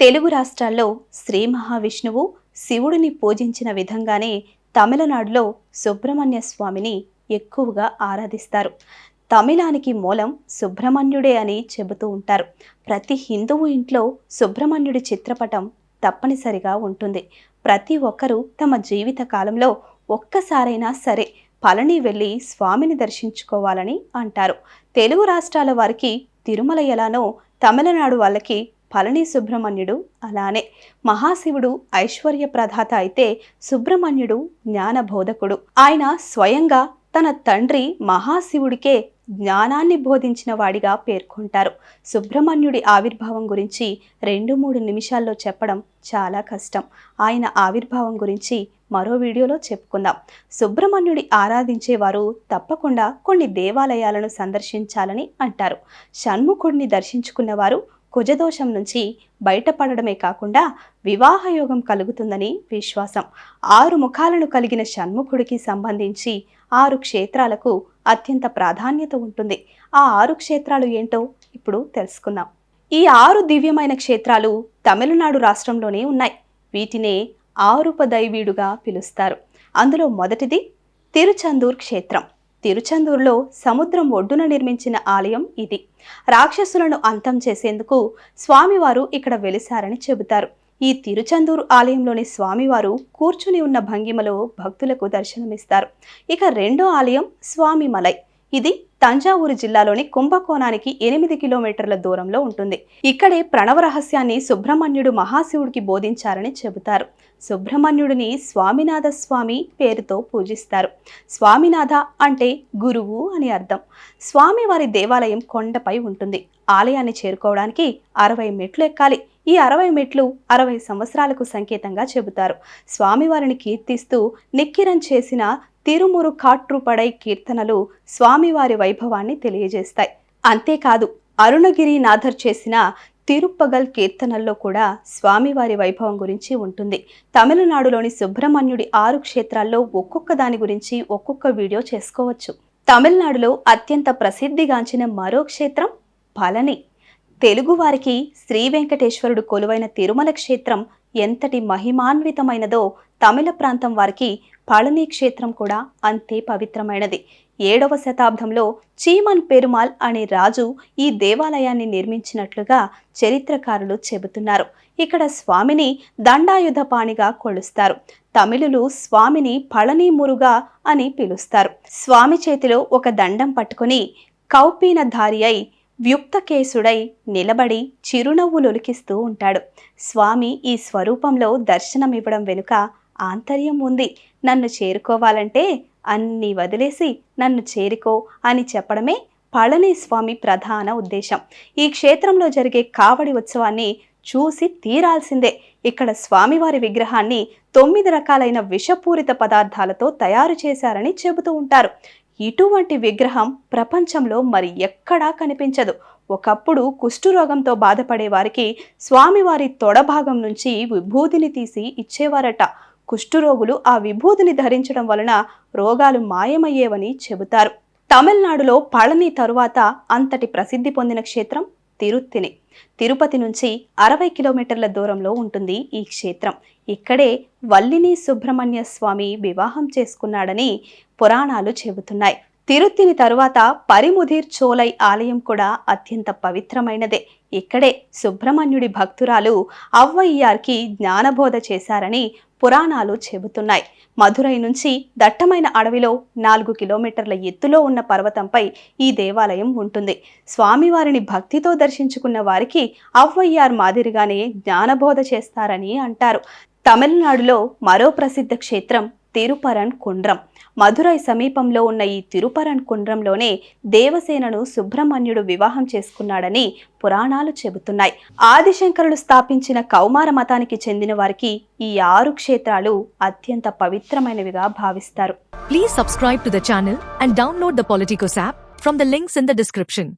తెలుగు రాష్ట్రాల్లో శ్రీ మహావిష్ణువు శివుడిని పూజించిన విధంగానే తమిళనాడులో సుబ్రహ్మణ్య స్వామిని ఎక్కువగా ఆరాధిస్తారు. తమిళానికి మూలం సుబ్రహ్మణ్యుడే అని చెబుతూ ఉంటారు. ప్రతి హిందువు ఇంట్లో సుబ్రహ్మణ్యుడి చిత్రపటం తప్పనిసరిగా ఉంటుంది. ప్రతి ఒక్కరూ తమ జీవిత కాలంలో ఒక్కసారైనా సరే పళని వెళ్ళి స్వామిని దర్శించుకోవాలని అంటారు. తెలుగు రాష్ట్రాల వారికి తిరుమల ఎలానో తమిళనాడు వాళ్ళకి పళని సుబ్రహ్మణ్యుడు అలానే మహాశివుడు ఐశ్వర్య ప్రదాత అయితే సుబ్రహ్మణ్యుడు జ్ఞాన బోధకుడు ఆయన స్వయంగా తన తండ్రి మహాశివుడికే జ్ఞానాన్ని బోధించిన వాడిగా పేర్కొంటారు. సుబ్రహ్మణ్యుడి ఆవిర్భావం గురించి రెండు మూడు నిమిషాల్లో చెప్పడం చాలా కష్టం. ఆయన ఆవిర్భావం గురించి మరో వీడియోలో చెప్పుకుందాం. సుబ్రహ్మణ్యుడి ఆరాధించేవారు తప్పకుండా కొన్ని దేవాలయాలను సందర్శించాలని అంటారు. షణ్ముఖుడిని దర్శించుకున్నవారు కుజదోషం నుంచి బయటపడడమే కాకుండా వివాహయోగం కలుగుతుందని విశ్వాసం. ఆరు ముఖాలను కలిగిన షణ్ముఖుడికి సంబంధించి ఆరు క్షేత్రాలకు అత్యంత ప్రాధాన్యత ఉంటుంది. ఆ ఆరు క్షేత్రాలు ఏంటో ఇప్పుడు తెలుసుకుందాం. ఈ ఆరు దివ్యమైన క్షేత్రాలు తమిళనాడు రాష్ట్రంలోనే ఉన్నాయి. వీటినే ఆరుపదైవీడుగా పిలుస్తారు. అందులో మొదటిది తిరుచందూర్ క్షేత్రం. తిరుచందూరులో సముద్రం ఒడ్డున నిర్మించిన ఆలయం ఇది. రాక్షసులను అంతం చేసేందుకు స్వామివారు ఇక్కడ వెలిశారని చెబుతారు. ఈ తిరుచందూరు ఆలయంలోని స్వామివారు కూర్చుని ఉన్న భంగిమలో భక్తులకు దర్శనమిస్తారు. ఇక రెండో ఆలయం స్వామిమలై. ఇది తంజావూరు జిల్లాలోని కుంభకోణానికి ఎనిమిది కిలోమీటర్ల దూరంలో ఉంటుంది. ఇక్కడే ప్రణవ రహస్యాన్ని సుబ్రహ్మణ్యుడు మహాశివుడికి బోధించారని చెబుతారు. సుబ్రహ్మణ్యుడిని స్వామినాథ స్వామి పేరుతో పూజిస్తారు. స్వామినాథ అంటే గురువు అని అర్థం. స్వామివారి దేవాలయం కొండపై ఉంటుంది. ఆలయాన్ని చేరుకోవడానికి అరవై మెట్లు ఎక్కాలి. ఈ అరవై మెట్లు అరవై సంవత్సరాలకు సంకేతంగా చెబుతారు. స్వామివారిని కీర్తిస్తూ నిక్కిరం చేసిన తిరుమురు కాట్రుపడై కీర్తనలు స్వామివారి వైభవాన్ని తెలియజేస్తాయి. అంతేకాదు అరుణగిరి నాథర్ చేసిన తిరుప్పగల్ కీర్తనల్లో కూడా స్వామివారి వైభవం గురించి ఉంటుంది. తమిళనాడులోని సుబ్రహ్మణ్యుడి ఆరు క్షేత్రాల్లో ఒక్కొక్క దాని గురించి ఒక్కొక్క వీడియో చేసుకోవచ్చు. తమిళనాడులో అత్యంత ప్రసిద్ధిగాంచిన మరో క్షేత్రం పళని. తెలుగువారికి శ్రీ వెంకటేశ్వరుడు కొలువైన తిరుమల క్షేత్రం ఎంతటి మహిమాన్వితమైనదో తమిళ ప్రాంతం వారికి పళని క్షేత్రం కూడా అంతే పవిత్రమైనది. ఏడవ శతాబ్దంలో చీమన్ పెరుమాల్ అనే రాజు ఈ దేవాలయాన్ని నిర్మించినట్లుగా చరిత్రకారులు చెబుతున్నారు. ఇక్కడ స్వామిని దండాయుధపాణిగా కొలుస్తారు. తమిళులు స్వామిని పళనీమురుగా అని పిలుస్తారు. స్వామి చేతిలో ఒక దండం పట్టుకుని కౌపీనధారి అయి వ్యుక్తకేశుడై నిలబడి చిరునవ్వులొలికిస్తూ ఉంటాడు. స్వామి ఈ స్వరూపంలో దర్శనమివ్వడం వెనుక ఆంతర్యం ఉంది. నన్ను చేరుకోవాలంటే అన్నీ వదిలేసి నన్ను చేరుకో అని చెప్పడమే పళనిస్వామి ప్రధాన ఉద్దేశం. ఈ క్షేత్రంలో జరిగే కావడి ఉత్సవాన్ని చూసి తీరాల్సిందే. ఇక్కడ స్వామివారి విగ్రహాన్ని తొమ్మిది రకాలైన విషపూరిత పదార్థాలతో తయారు చేశారని చెబుతూ ఉంటారు. ఇటువంటి విగ్రహం ప్రపంచంలో మరి ఎక్కడా కనిపించదు. ఒకప్పుడు కుష్ఠురోగంతో బాధపడే వారికి స్వామివారి తొడభాగం నుంచి విభూతిని తీసి ఇచ్చేవారట. కుష్ఠురోగులు ఆ విభూతిని ధరించడం వలన రోగాలు మాయమయ్యేవని చెబుతారు. తమిళనాడులో పళని తరువాత అంతటి ప్రసిద్ధి పొందిన క్షేత్రం తిరుత్తిని. తిరుపతి నుంచి అరవై కిలోమీటర్ల దూరంలో ఉంటుంది ఈ క్షేత్రం. ఇక్కడే వల్లిని సుబ్రహ్మణ్య స్వామి వివాహం చేసుకున్నాడని పురాణాలు చెబుతున్నాయి. తిరుత్తిని తరువాత పరిముధిర్ చోలై ఆలయం కూడా అత్యంత పవిత్రమైనదే. ఇక్కడే సుబ్రహ్మణ్యుడి భక్తురాలు అవ్వయ్యార్కి జ్ఞానబోధ చేశారని పురాణాలు చెబుతున్నాయి. మధురై నుంచి దట్టమైన అడవిలో నాలుగు కిలోమీటర్ల ఎత్తులో ఉన్న పర్వతంపై ఈ దేవాలయం ఉంటుంది. స్వామివారిని భక్తితో దర్శించుకున్న వారికి అవ్వయ్యార్ మాదిరిగానే జ్ఞానబోధ చేస్తారని అంటారు. తమిళనాడులో మరో ప్రసిద్ధ క్షేత్రం తిరుపరన్ కుండ్రం. మధురై సమీపంలో ఉన్న ఈ తిరుపరన్ కుండ్రంలోనే దేవసేనను సుబ్రహ్మణ్యుడు వివాహం చేసుకున్నాడని పురాణాలు చెబుతున్నాయి. ఆదిశంకరులు స్థాపించిన కౌమార మతానికి చెందిన వారికి ఈ ఆరు క్షేత్రాలు అత్యంత పవిత్రమైనవిగా భావిస్తారు. Please subscribe to the channel and download the Politicos app from the links in the description